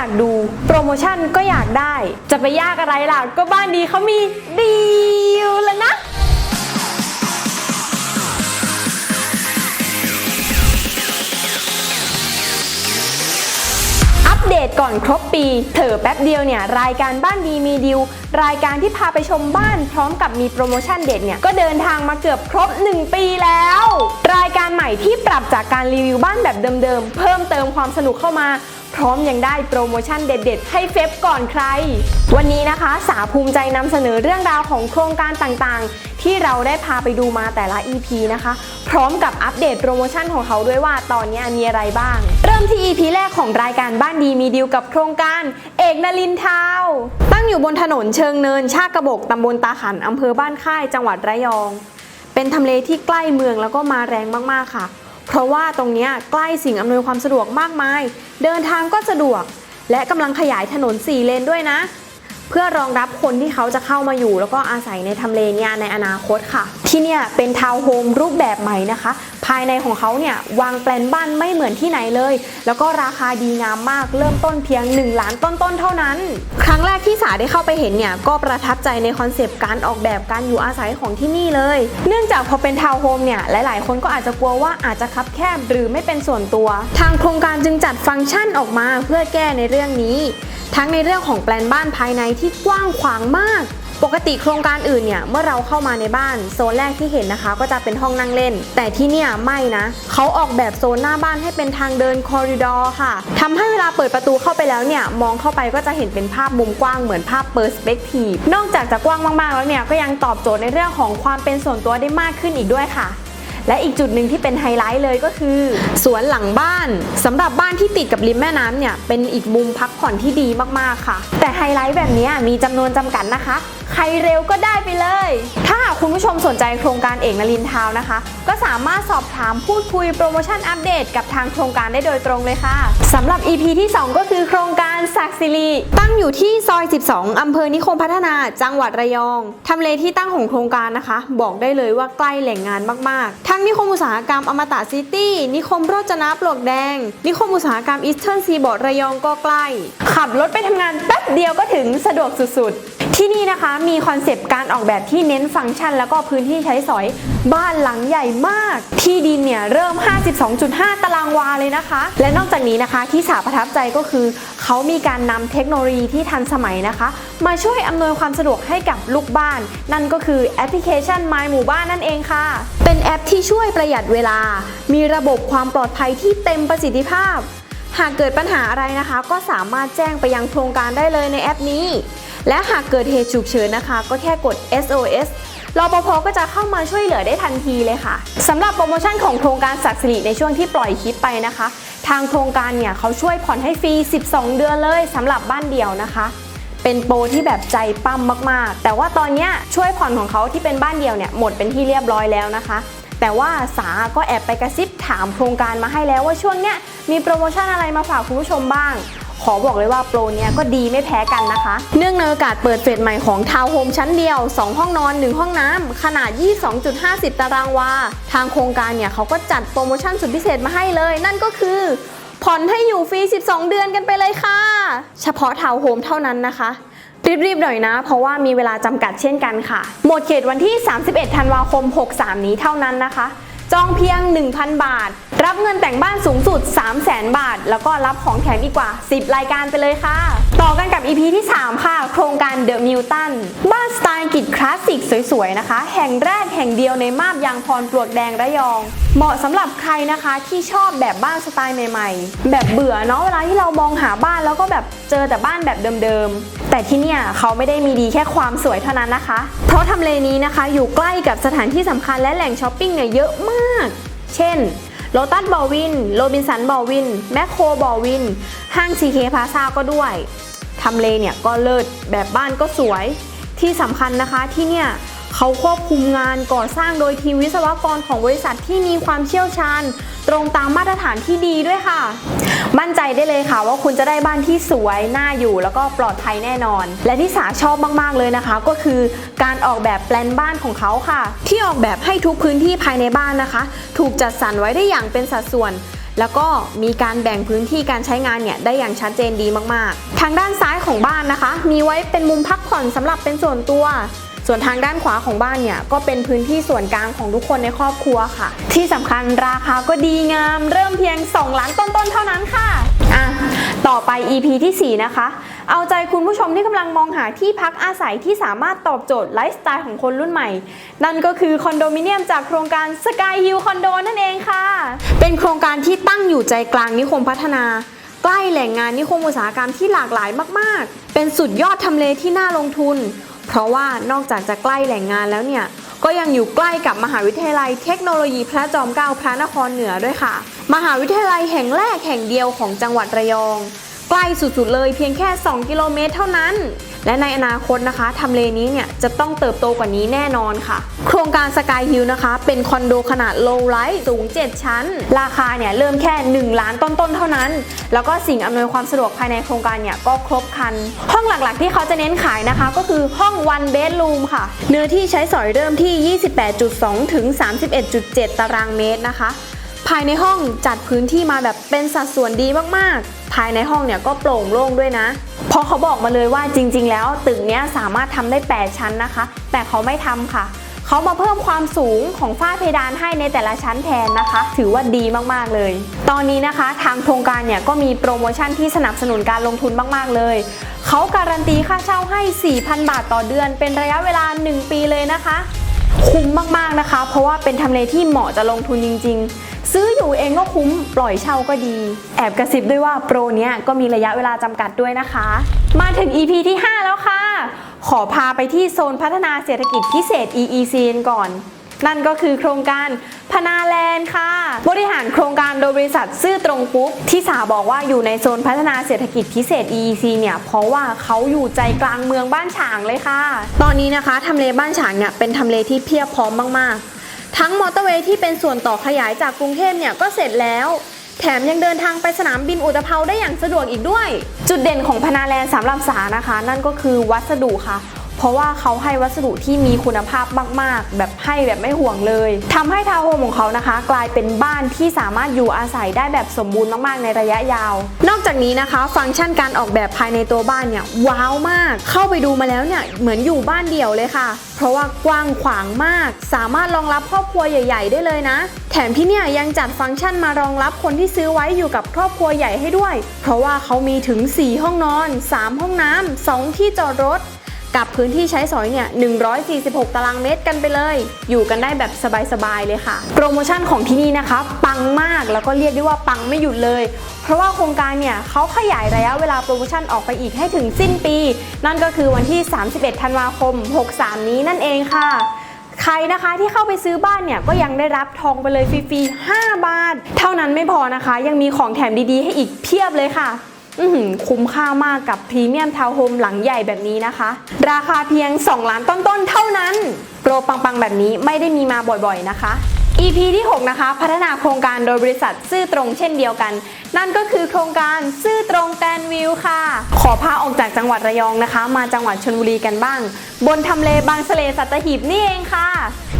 อยากดู โปรโมชั่นก็อยากได้ จะไปยากอะไรล่ะ ก็บ้านดีเขามีดีลแล้วนะอัปเดตก่อนครบปี เถอแป๊บเดียวเนี่ย รายการบ้านดีมีดิวรายการที่พาไปชมบ้านพร้อมกับมีโปรโมชั่นเด็ดเนี่ย ก็เดินทางมาเกือบครบ 1 ปีแล้ว รายการใหม่ที่ปรับจากการรีวิวบ้านแบบเดิมๆ เพิ่มเติมความสนุกเข้ามา พร้อมยังได้โปรโมชั่นเด็ดๆ ให้เฟบก่อนใคร วันนี้นะคะ สาภูมิใจนำเสนอเรื่องราวของโครงการต่างๆ ที่เราได้พาไปดูมาแต่ละ EP นะคะ พร้อมกับอัปเดตโปรโมชั่นของเขาด้วยว่าตอนนี้มีอะไรบ้าง เริ่มที่ EP แรกของรายการบ้านดีมีดีลกับโครงการ อกนลินทาวตั้งอยู่บนถนนเชิงเนินชากระบกตำบลตาขันอำเภอบ้านค่ายจังหวัดระยอง เป็นทำเลที่ใกล้เมืองแล้วก็มาแรงมากๆค่ะ เพราะว่าตรงนี้ใกล้สิ่งอำนวยความสะดวกมากมาย เดินทางก็สะดวก และกำลังขยายถนน 4 เลนด้วยนะ เพื่อรองรับคนที่เขาจะเข้ามาอยู่ แล้วก็อาศัยในทำเลเนี่ยในอนาคตค่ะ ที่เนี่ยเป็นทาวน์โฮมรูปแบบใหม่นะคะ ภายในของเขาเนี่ยวางแปลนบ้านไม่เหมือนที่ไหนเลย แล้วก็ราคาดีงามมากเริ่มต้นเพียง 1 ล้านต้นๆเท่านั้น ครั้งแรกที่สาได้เข้าไปเห็นเนี่ยก็ประทับใจในคอนเซปต์การออกแบบการอยู่อาศัยของที่นี่เลย เนื่องจากพอเป็นทาวน์โฮมเนี่ยหลายๆ คนก็อาจจะกลัวว่าอาจจะคับแคบหรือไม่เป็นส่วนตัว ทางโครงการจึงจัดฟังก์ชันออกมาเพื่อแก้ในเรื่องนี้ ทั้งในเรื่องของแปลนบ้านภายในที่กว้างขวางมาก ปกติโครงการอื่นเนี่ยเมื่อเราเข้ามาในบ้านโซนแรกที่เห็นนะคะ ก็จะเป็นห้องนั่งเล่น แต่ที่เนี่ยไม่นะเขาออกแบบโซนหน้าบ้านให้เป็นทางเดินคอริดอร์ค่ะทำให้เวลาเปิดประตูเข้าไปแล้วเนี่ยมองเข้าไปก็จะเห็นเป็นภาพมุมกว้างเหมือนภาพเปอร์สเปกทีฟนอกจากจะกว้างมากๆแล้วเนี่ยก็ยังตอบโจทย์ในเรื่องของความเป็นส่วนตัวได้มากขึ้นอีกด้วยค่ะ และอีกจุดหนึ่งที่เป็นไฮไลท์เลยก็คือ สวนหลังบ้านสำหรับบ้านที่ติดกับริมแม่น้ำเนี่ยเป็นอีกมุมพักผ่อนที่ดีมากๆค่ะ แต่ไฮไลท์แบบนี้มีจำนวนจำกัดนะคะ ใครเร็วก็ได้ไปเลย ถ้าคุณผู้ชมสนใจโครงการเอกนลินทาวนะคะ ก็สามารถสอบถามพูดคุยโปรโมชั่นอัปเดตกับทางโครงการได้โดยตรงเลยค่ะสำหรับ EP ที่ 2 ก็คือโครงการศักดิ์สิริตั้งอยู่ที่ซอย 12 อำเภอนิคมพัฒนา จังหวัดระยองทำเลที่ตั้งของโครงการนะคะ บอกได้เลยว่าใกล้แหล่งงานมากๆ ถ้าทั้งนิคมอุตสาหกรรมอมตะซิตี้ นิคมโรจนะปลวกแดง นิคมอุตสาหกรรมอีสเทิร์นซีบอร์ดระยองก็ใกล้ ขับรถไปทำงานแป๊บเดียวก็ถึงสะดวกสุดๆ ที่นี่นะคะมีคอนเซปต์การออกแบบที่เน้นฟังก์ชัน แล้วก็พื้นที่ใช้สอยบ้านหลังใหญ่มาก ที่ดินเนี่ยเริ่ม 52.5 ตารางวาเลยนะคะ และนอกจากนี้นะคะที่สาประทับใจก็คือ เขามีการนำเทคโนโลยีที่ทันสมัยนะคะ มาช่วยอำนวยความสะดวกให้กับลูกบ้าน นั่นก็คือแอปพลิเคชัน My หมู่บ้านนั่นเองค่ะ เป็นแอปที่ช่วยประหยัดเวลา มีระบบความปลอดภัยที่เต็มประสิทธิภาพ หากเกิดปัญหาอะไรนะคะ ก็สามารถแจ้งไปยังโครงการได้เลยในแอปนี้ และหากเกิดเหตุฉุกเฉินนะคะ ก็แค่กด SOS รปภก็จะเข้ามาช่วยเหลือได้ทันทีเลยค่ะสำหรับโปรโมชั่นของโครงการศักดิ์สิริในช่วงที่ปล่อยคลิปไปนะคะ ทางโครงการเนี่ยเขาช่วยผ่อนให้ฟรี 12 เดือนเลยสำหรับบ้านเดี่ยวนะคะ เป็นโปรที่แบบใจปั้มมากๆ แต่ว่าตอนนี้ช่วยผ่อนของเขาที่เป็นบ้านเดี่ยวเนี่ยหมดเป็นที่เรียบร้อยแล้วนะคะ แต่ว่าสาก็แอบไปกระซิบถามโครงการมาให้แล้วว่าช่วงเนี้ยมีโปรโมชั่นอะไรมาฝากคุณผู้ชมบ้าง ขอบอกเลยว่าโปรเนี้ยก็ดีไม่แพ้กันนะคะ เนื่องในโอกาสเปิดเฟสใหม่ของทาวน์โฮมชั้นเดียว 2 ห้องนอน 1 ห้องน้ำขนาด 22.50 ตารางวา ทางโครงการเนี่ยเขาก็จัดโปรโมชั่นสุดพิเศษมาให้เลย นั่นก็คือผ่อนให้อยู่ฟรี 12 เดือนกันไปเลยค่ะ เฉพาะทาวน์โฮมเท่านั้นนะคะรีบๆหน่อยนะ เพราะว่ามีเวลาจำกัดเช่นกันค่ะ หมดเขตวันที่ 31 ธันวาคม 63 นี้เท่านั้นนะคะ จองเพียง 1,000 บาท รับเงินแต่งบ้านสูงสุด 300,000บาท แล้วก็รับของแถมอีกกว่า 10 รายการไปเลยค่ะ ต่อกันกับ EP ที่ 3 ค่ะ โครงการ The Milton บ้านสไตล์อังกฤษคลาสสิกสวยๆนะคะ แห่งแรกแห่งเดียวในมาบยางพรปลวกแดงระยอง เหมาะสำหรับใครนะคะที่ชอบแบบบ้านสไตล์ใหม่ๆ แบบเบื่อเนาะเวลาที่เรามองหาบ้านแล้วก็แบบเจอแต่บ้านแบบเดิมๆ แต่ที่เนี่ยเขาไม่ได้มีดีแค่ความสวยเท่านั้นนะคะ เพราะทำเลนี้นะคะอยู่ใกล้กับสถานที่สำคัญและแหล่งช้อปปิ้งเนี่ยเยอะมาก เช่น โลตัสบอวิน โรบินสันบอวิน แมคโครบอวิน ห้างซีเคพาซาก็ด้วยทำเลเนี่ยก็เลิศแบบบ้านก็สวยที่สำคัญนะคะที่เนี่ย เขาควบคุมงานก่อสร้างโดยทีมวิศวกรของบริษัทที่มีความเชี่ยวชาญ ตรงตามมาตรฐานที่ดีด้วยค่ะ มั่นใจได้เลยค่ะว่าคุณจะได้บ้านที่สวยน่าอยู่แล้วก็ปลอดภัยแน่นอน และที่สาชอบมากๆเลยนะคะ ก็คือการออกแบบแปลนบ้านของเขาค่ะ ที่ออกแบบให้ทุกพื้นที่ภายในบ้านนะคะ ถูกจัดสรรไว้ได้อย่างเป็นสัดส่วนแล้วก็มีการแบ่งพื้นที่การใช้งานเนี่ยได้อย่างชัดเจนดีมากๆ ทางด้านซ้ายของบ้านนะคะ มีไว้เป็นมุมพักผ่อนสำหรับเป็นส่วนตัว ส่วนทางด้านขวาของบ้านเนี่ยก็เป็นพื้นที่ส่วนกลางของทุกคนในครอบครัวค่ะ ที่สำคัญราคาก็ดีงามเริ่มเพียง 2 ล้านต้นๆเท่านั้นค่ะอะต่อไป EP ที่ 4 นะคะ เอาใจคุณผู้ชมที่กำลังมองหาที่พักอาศัยที่สามารถตอบโจทย์ไลฟ์สไตล์ของคนรุ่นใหม่ นั่นก็คือคอนโดมิเนียมจากโครงการ Sky Hill คอนโดนั่นเองค่ะ เป็นโครงการที่ตั้งอยู่ใจกลางนิคมพัฒนา ใกล้แหล่งงานนิคมอุตสาหกรรมที่หลากหลายมาก ๆ เป็นสุดยอดทำเลที่น่าลงทุน เพราะว่านอกจากจะใกล้แหล่งงานแล้วเนี่ยก็ยังอยู่ใกล้กับมหาวิทยาลัยเทคโนโลยีพระจอมเกล้าพระนครเหนือด้วยค่ะ มหาวิทยาลัยแห่งแรกแห่งเดียวของจังหวัดระยอง ใกล้สุดๆเลยเพียงแค่ 2 กิโลเมตรเท่านั้น และในอนาคตนะคะทำเลนี้เนี่ยจะต้องเติบโตกว่านี้แน่นอนค่ะ โครงการสกายฮิลนะคะ เป็นคอนโดขนาด low rise สูง 7 ชั้น ราคาเนี่ยเริ่มแค่ 1 ล้านต้นๆเท่านั้น แล้วก็สิ่งอำนวยความสะดวกภายในโครงการเนี่ยก็ครบครัน ห้องหลักๆที่เขาจะเน้นขายนะคะ ก็คือห้อง one bedroom ค่ะ เนื้อที่ใช้สอยเริ่มที่ 28.2 ถึง 31.7 ตารางเมตรนะคะ ภายในห้องจัดพื้นที่มาแบบเป็นสัดส่วนดีมากๆ ภายในห้องเนี่ยก็โปร่งโล่งด้วยนะ เพราะเขาบอกมาเลยว่าจริง ๆ แล้วตึกเนี้ยสามารถทำได้ 8 ชั้นนะคะ แต่เขาไม่ทำค่ะ เขามาเพิ่มความสูงของฝ้าเพดานให้ในแต่ละชั้นแทนนะคะ ถือว่าดีมากๆเลย ตอนนี้นะคะทางโครงการเนี่ยก็มีโปรโมชั่นที่สนับสนุนการลงทุนมากๆเลยเขาการันตีค่าเช่าให้ 4,000 บาทต่อเดือน เป็นระยะเวลา 1 ปีเลยนะคะ คุ้มมากๆนะคะ เพราะว่าเป็นทำเลที่เหมาะจะลงทุนจริง ๆ ซื้ออยู่เองก็คุ้ม ปล่อยเช่าก็ดี แอบกระซิบด้วยว่าโปรเนี้ยก็มีระยะเวลาจำกัดด้วยนะคะ มาถึง EP ที่ 5 แล้วค่ะ ขอพาไปที่โซนพัฒนาเศรษฐกิจพิเศษ EEC ก่อน นั่นก็คือโครงการพนาแลนด์ค่ะ บริหารโครงการโดยบริษัทซื่อตรงปุ๊บ ที่สาบอกว่าอยู่ในโซนพัฒนาเศรษฐกิจพิเศษ EEC เนี่ย เพราะว่าเขาอยู่ใจกลางเมืองบ้านฉางเลยค่ะ ตอนนี้นะคะทำเลบ้านฉางเนี่ยเป็นทำเลที่เพียบพร้อมมากๆ ทั้งมอเตอร์เวย์ที่เป็นส่วนต่อขยายจากกรุงเทพเนี่ยก็เสร็จแล้ว แถมยังเดินทางไปสนามบินอุตภเปาได้อย่างสะดวกอีกด้วย จุดเด่นของพนาแลนด์สามลำสานะคะ นั่นก็คือวัสดุค่ะ เพราะว่าเขาให้วัสดุที่มีคุณภาพมากๆ แบบให้แบบไม่ห่วงเลยทำให้ทาวน์โฮมของเขานะคะ กลายเป็นบ้านที่สามารถอยู่อาศัยได้แบบสมบูรณ์มากๆ ในระยะยาว นอกจากนี้นะคะ ฟังก์ชันการออกแบบภายในตัวบ้านเนี่ยว้าวมาก เข้าไปดูมาแล้วเนี่ยเหมือนอยู่บ้านเดี่ยวเลยค่ะ เพราะว่ากว้างขวางมาก สามารถรองรับครอบครัวใหญ่ ๆ ได้เลยนะ แถมที่เนี่ยยังจัดฟังก์ชันมารองรับคนที่ซื้อไว้อยู่กับครอบครัวใหญ่ให้ด้วย เพราะว่าเขามีถึง 4 ห้องนอน 3 ห้องน้ำ2ที่จอดรถ กับพื้นที่ใช้สอยเนี่ย 146 ตารางเมตรกันไปเลย อยู่กันได้แบบสบายๆเลยค่ะ โปรโมชั่นของที่นี่นะคะ ปังมากแล้วก็เรียกได้ว่าปังไม่หยุดเลย เพราะว่าโครงการเนี่ยเขาขยายระยะเวลาโปรโมชั่นออกไปอีกให้ถึงสิ้นปี นั่นก็คือวันที่ 31 ธันวาคม 63 นี้นั่นเองค่ะใครนะคะที่เข้าไปซื้อบ้านเนี่ยก็ยังได้รับทองไปเลยฟรีๆ 5 บาท เท่านั้นไม่พอนะคะ ยังมีของแถมดีๆ ให้อีกเพียบเลยค่ะ คุ้มค่ามากกับพรีเมียมทาวน์โฮมหลังใหญ่แบบนี้นะคะ ราคาเพียง 2 ล้านต้นๆเท่านั้น โปรปังๆแบบนี้ไม่ได้มีมาบ่อยๆนะคะ EP ที่ 6 นะคะ พัฒนาโครงการโดยบริษัทซื่อตรงเช่นเดียวกัน นั่นก็คือโครงการซื่อตรงแตนวิวค่ะ ขอพาออกจากจังหวัดระยองนะคะ มาจังหวัดชลบุรีกันบ้าง บนทำเลบางสะเลสัตหีบนี่เองค่ะ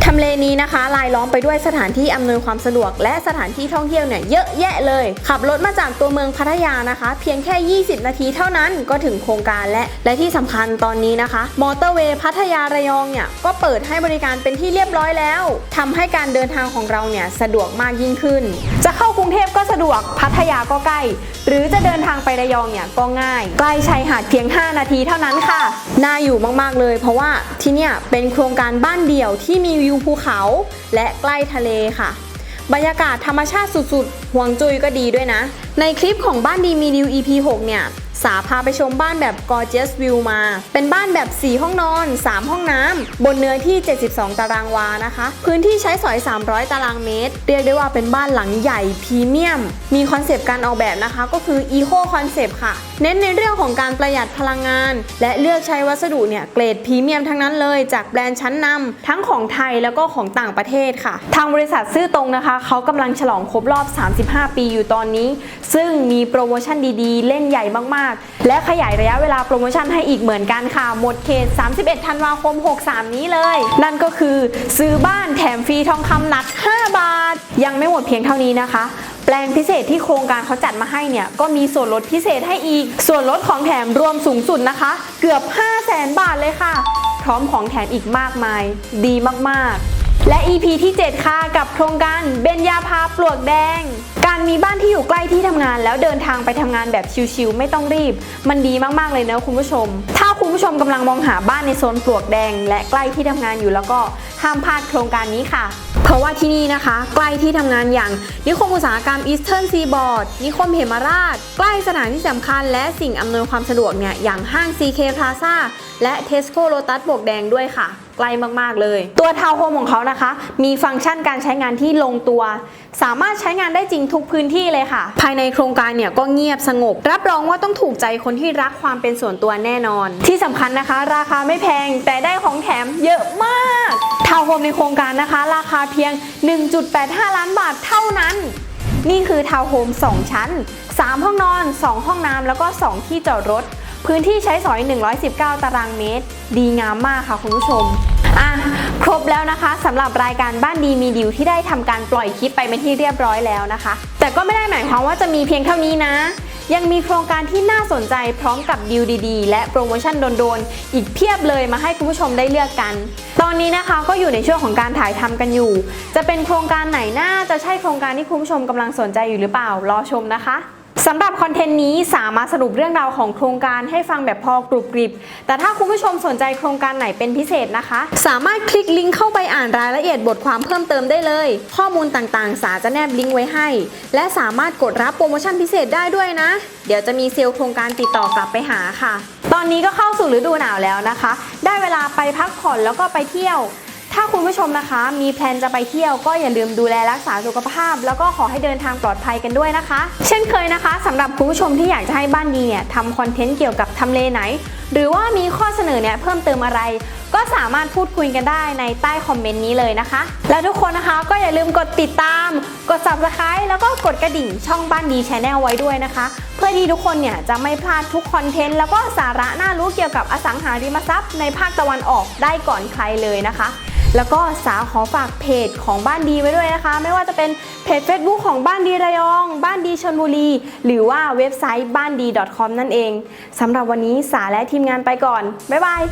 ทำเลนี้นะคะลายล้อมไปด้วยสถานที่อำนวยความสะดวก และสถานที่ท่องเที่ยวเนี่ยเยอะแยะเลย ขับรถมาจากตัวเมืองพัทยานะคะ เพียงแค่ 20 นาทีเท่านั้นก็ถึงโครงการและ และที่สำคัญตอนนี้นะคะ มอเตอร์เวย์พัทยาระยองเนี่ยก็เปิดให้บริการเป็นที่เรียบร้อยแล้วทำให้การเดินทางของเราเนี่ยสะดวกมากยิ่งขึ้น จะเข้ากรุงเทพก็สะดวก พัทยาก็ใกล้ หรือจะเดินทางไประยองเนี่ยก็ง่าย ใกล้ชายหาดเพียง 5 นาทีเท่านั้นค่ะ น่าอยู่มากๆเลย เพราะว่าที่เนี่ยเป็นโครงการบ้านเดี่ยวที่มีวิวภูเขา และใกล้ทะเลค่ะ บรรยากาศธรรมชาติสุดๆห่วงจุยก็ดีด้วยนะ ในคลิปของบ้านดีมีดิว EP 6 เนี่ย สาพาไปชมบ้านแบบ gorgeous view มา เป็นบ้านแบบ 4 ห้องนอน 3 ห้องน้ำ บนเนื้อที่ 72 ตารางวานะคะ พื้นที่ใช้สอย 300 ตารางเมตร เรียกได้ว่าเป็นบ้านหลังใหญ่พรีเมียม มีคอนเซปต์การออกแบบนะคะ ก็คือ eco concept ค่ะ เน้นในเรื่องของการประหยัดพลังงาน และเลือกใช้วัสดุเนี่ยเกรดพรีเมียมทั้งนั้นเลยจากแบรนด์ชั้นนำทั้งของไทยแล้วก็ของต่างประเทศค่ะ ทางบริษัทซื่อตรงนะคะเขากำลังฉลองครบรอบ 35 ปีอยู่ตอนนี้ ซึ่งมีโปรโมชั่นดีๆ เล่นใหญ่มากๆและขยายระยะเวลาโปรโมชั่นให้อีกเหมือนกันค่ะ หมดเขต 31 ธันวาคม 63 นี้เลย นั่นก็คือซื้อบ้านแถมฟรีทองคำหนัก 5 บาท ยังไม่หมดเพียงเท่านี้นะคะแปลงพิเศษที่โครงการเขาจัดมาให้เนี่ยก็มีส่วนลดพิเศษให้อีก ส่วนลดของแถมรวมสูงสุดนะคะ เกือบ 5 0 0แสนบาทเลยค่ะ พร้อมของแถมอีกมากมาย ดีมากๆ และ EP ที่ 7 ค่ะ กับโครงการเบญญาภาปลวกแดง การมีบ้านที่อยู่ใกล้ที่ทำงาน แล้วเดินทางไปทำงานแบบชิลๆไม่ต้องรีบ มันดีมากๆเลยนะคุณผู้ชม ถ้าคุณผู้ชมกำลังมองหาบ้านในโซนปลวกแดง และใกล้ที่ทำงานอยู่แล้วก็ห้ามพลาดโครงการนี้ค่ะ เพราะว่าที่นี่นะคะ ใกล้ที่ทำงานอย่าง นิคมอุตสาหกรรม Eastern Seaboard นิคมเหมราช ใกล้สถานที่สำคัญ และสิ่งอำนวยความสะดวกเนี่ยอย่างห้าง CK Plaza และ Tesco Lotus บวกแดงด้วยค่ะ ใกล้มากๆเลย ตัวทาวน์โฮมของเขานะคะ มีฟังก์ชันการใช้งานที่ลงตัว สามารถใช้งานได้จริงทุกพื้นที่เลยค่ะ ภายในโครงการเนี่ยก็เงียบสงบ รับรองว่าต้องถูกใจคนที่รักความเป็นส่วนตัวแน่นอน ที่สำคัญนะคะ ราคาไม่แพงแต่ได้ของแถมเยอะมากทาวน์โฮมในโครงการนะคะ ราคาเพียง 1.85 ล้านบาทเท่านั้นนี่คือทาวน์โฮม 2 ชั้น 3 ห้องนอน 2 ห้องน้ำแล้วก็ 2 ที่จอดรถ พื้นที่ใช้สอย 119 ตารางเมตร ดีงามมากค่ะคุณผู้ชมอะครบแล้วนะคะสำหรับรายการบ้านดีมีดิวที่ได้ทำการปล่อยคลิปไปเป็นที่เรียบร้อยแล้วนะคะ แต่ก็ไม่ได้หมายความว่าจะมีเพียงเท่านี้นะ ยังมีโครงการที่น่าสนใจพร้อมกับดีลดีๆ และโปรโมชั่นโดนๆ อีกเพียบเลยมาให้คุณผู้ชมได้เลือกกัน ตอนนี้นะคะก็อยู่ในช่วงของการถ่ายทำกันอยู่ จะเป็นโครงการไหนน่าจะใช่โครงการที่คุณผู้ชมกำลังสนใจอยู่หรือเปล่ารอชมนะคะ สำหรับคอนเทนต์นี้สามารถสรุปเรื่องราวของโครงการให้ฟังแบบพอกรุบกริบ แต่ถ้าคุณผู้ชมสนใจโครงการไหนเป็นพิเศษนะคะ สามารถคลิกลิงก์เข้าไปอ่านรายละเอียดบทความเพิ่มเติมได้เลย ข้อมูลต่างๆ สาจะแนบลิงก์ไว้ให้ และสามารถกดรับโปรโมชั่นพิเศษได้ด้วยนะ เดี๋ยวจะมีเซลล์โครงการติดต่อกลับไปหาค่ะ ตอนนี้ก็เข้าสู่ฤดูหนาวแล้วนะคะ ได้เวลาไปพักผ่อนแล้วก็ไปเที่ยว ถ้าคุณผู้ชมนะคะ มีแพลนจะไปเที่ยวก็อย่าลืมดูแลรักษาสุขภาพ แล้วก็ขอให้เดินทางปลอดภัยกันด้วยนะคะ เช่นเคยนะคะสำหรับคุณผู้ชมที่อยากจะให้บ้านดีเนี่ยทำคอนเทนต์เกี่ยวกับทำเลไหน หรือว่ามีข้อเสนอเนี่ยเพิ่มเติมอะไร ก็สามารถพูดคุยกันได้ในใต้คอมเมนต์นี้เลยนะคะ และทุกคนนะคะก็อย่าลืมกดติดตาม กด subscribe แล้วก็กดกระดิ่งช่องบ้านดีชแนลไว้ด้วยนะคะ เพื่อที่ทุกคนเนี่ยจะไม่พลาดทุกคอนเทนต์แล้วก็สาระน่ารู้เกี่ยวกับอสังหาริมทรัพย์ในภาคตะวันออกได้ก่อนใครเลยนะคะแล้วก็สาวขอฝากเพจของบ้านดีไว้ด้วยนะคะ ไม่ว่าจะเป็นเพจ Facebook ของบ้านดีระยอง บ้านดีชนบุรี หรือว่าเว็บไซต์บ้านดี .com นั่นเองสำหรับวันนี้สาและทีมงานไปก่อน บ๊ายบาย